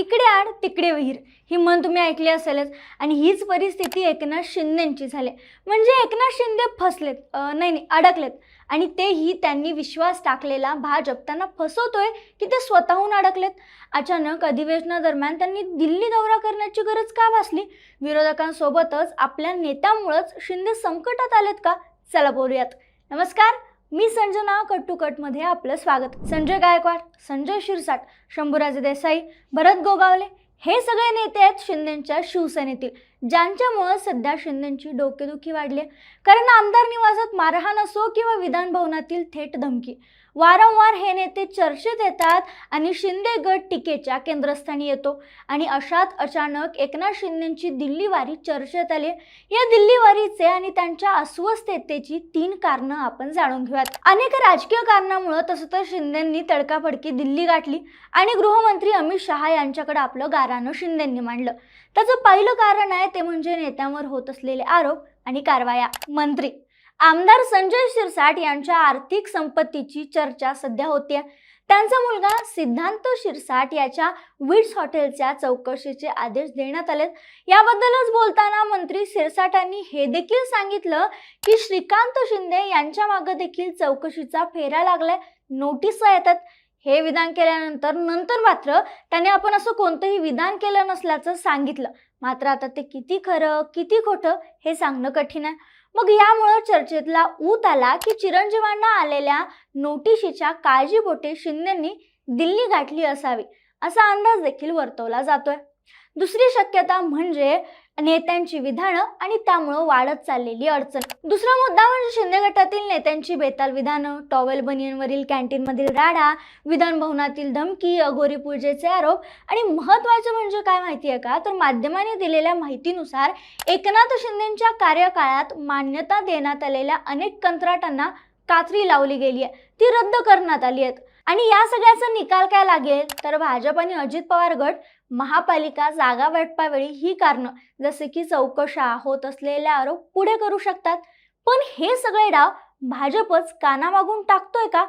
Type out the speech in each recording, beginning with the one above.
इकडे आड तिकडे विहीर. ही म्हण तुम्ही ऐकली असेलच. आणि हीच परिस्थिती एकनाथ शिंदेंची झाली. म्हणजे एकनाथ शिंदे फसलेत नाही नाही अडकलेत. आणि तेही त्यांनी विश्वास टाकलेला भाजप. त्यांना फसवतोय की ते स्वतःहून अडकलेत? अचानक अधिवेशनादरम्यान त्यांनी दिल्ली दौरा करण्याची गरज का भासली? विरोधकांसोबतच आपल्या नेत्यामुळंच शिंदे संकटात आलेत का? चला बोलूयात. नमस्कार. मी संजना कट टू कटमध्ये आपलं स्वागत. संजय गायकवाड संजय शिरसाट शंभूराजे देसाई भरत गोगावले हे सगळे नेते आहेत शिंदेच्या शिवसेनेतील. ज्यांच्यामुळं सध्या शिंदेची डोकेदुखी वाढली आहे. कारण आमदार निवासात मारहाण असो किंवा विधान भवनातील थेट धमकी. वारंवार हे नेते चर्चेत येतात आणि शिंदे गट टीकेच्या केंद्रस्थानी येतो. आणि अशात अचानक एकनाथ शिंदेची दिल्ली वारी चर्चेत आली. या दिल्ली वारीचे आणि त्यांच्या अस्वस्थतेची तीन कारणं आपण जाणून घेऊयात. अनेक राजकीय कारणामुळं तसं तर शिंदेंनी तडकाफडकी दिल्ली गाठली आणि गृहमंत्री अमित शहा यांच्याकडे आपलं गारानं शिंदेंनी मांडलं. त्याचं पहिलं कारण आहे ते म्हणजे नेत्यांवर होत असलेले आरोप आणि कारवाया. मंत्री आमदार संजय शिरसाट यांच्या आर्थिक संपत्तीची चर्चा सध्या होते त्यांचा मुलगा सिद्धांत शिरसाट याच्या विड्स हॉटेलच्या चौकशीचे आदेश देण्यात आलेत. याबद्दलच बोलताना मंत्री शिरसाटांनी हे देखील सांगितलं की श्रीकांत शिंदे यांच्या मागे देखील चौकशीचा फेरा लागलाय. नोटीस येतात. हे विधान केल्यानंतर नंतर मात्र त्याने आपण असं कोणतंही विधान केलं नसल्याचं सांगितलं. मात्र आता ते किती खरं किती खोटं हे सांगणं कठीण आहे. मग यामुळं चर्चेतला ऊत आला की चिरंजीवांना आलेल्या नोटिशीच्या काळजीपोटे शिंदेंनी दिल्ली गाठली असावी असा अंदाज देखील वर्तवला जातोय. दुसरी शक्यता म्हणजे नेत्यांची विधानं आणि त्यामुळं वाढत चाललेली अडचण. दुसरा मुद्दा म्हणजे शिंदे गटातील नेत्यांची बेताल विधानं टॉवेल बनियनवरील कॅन्टीनमधील राडा विधानभवनातील धमकी अघोरी पूजेचे आरोप आणि महत्त्वाचं म्हणजे काय माहिती आहे का? तर माध्यमांनी दिलेल्या माहितीनुसार एकनाथ शिंदेंच्या कार्यकाळात मान्यता देण्यात आलेल्या अनेक कंत्राटांना कात्री लावली गेली आहे ती रद्द करण्यात आली आहेत. आणि या सगळ्याचा निकाल काय लागेल? तर भाजप आणि अजित पवार गट महापालिका जागा वाटपावेळी ही कारणं जसे की चौकशा होत असलेले आरोप पुढे करू शकतात. पण हे सगळे डाव भाजपच कानामागून टाकतोय का?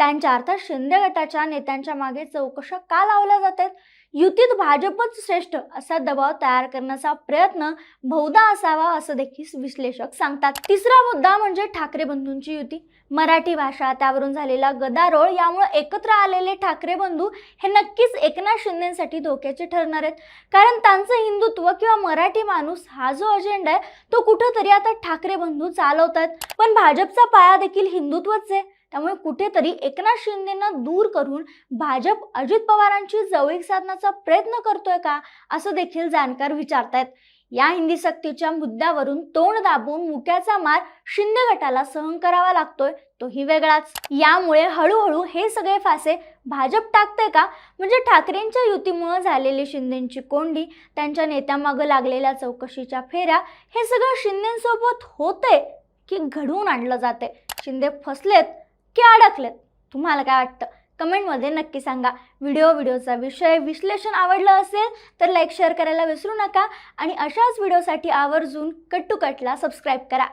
त्यांच्या अर्थात शिंदे गटाच्या नेत्यांच्या मागे चौकशा का लावल्या जातात? युतीत भाजपच श्रेष्ठ असा दबाव तयार करण्याचा प्रयत्न बहुधा असावा असं देखील विश्लेषक सांगतात. तिसरा मुद्दा म्हणजे ठाकरे बंधूंची युती. मराठी भाषा त्यावरून झालेला गदारोळ यामुळे एकत्र आलेले ठाकरे बंधू हे नक्कीच एकनाथ शिंदेसाठी धोक्याचे ठरणार आहेत. कारण त्यांचं हिंदुत्व किंवा मराठी माणूस हा जो अजेंडा आहे तो कुठंतरी आता ठाकरे बंधू चालवतात पण भाजपचा पाया देखील हिंदुत्वच आहे. त्यामुळे कुठेतरी एकनाथ शिंदेना दूर करून भाजप अजित पवारांची जवळीक साधण्याचा प्रयत्न करतोय का असं देखील जाणकार विचारतायत. या हिंदी सक्तीच्या मुद्द्यावरून तोंड दाबून मुक्याचा मार शिंदे गटाला सहन करावा लागतोय तोही वेगळाच. यामुळे हळूहळू हे सगळे फासे भाजप टाकते का? म्हणजे ठाकरेंच्या युतीमुळे झालेली शिंदेची कोंडी त्यांच्या नेत्यामागं लागलेल्या चौकशीच्या फेऱ्या हे सगळं शिंदेसोबत होते की घडवून आणलं जाते शिंदे फसलेत. की अडकलेत. तुम्हाला काय वाटतं? कमेंटमध्ये नक्की सांगा. व्हिडिओ व्हिडिओचा विषय विश्लेषण आवडलं असेल तर लाईक शेअर करायला विसरू नका आणि अशाच व्हिडिओसाठी आवर्जून कट टू कटला सबस्क्राईब करा.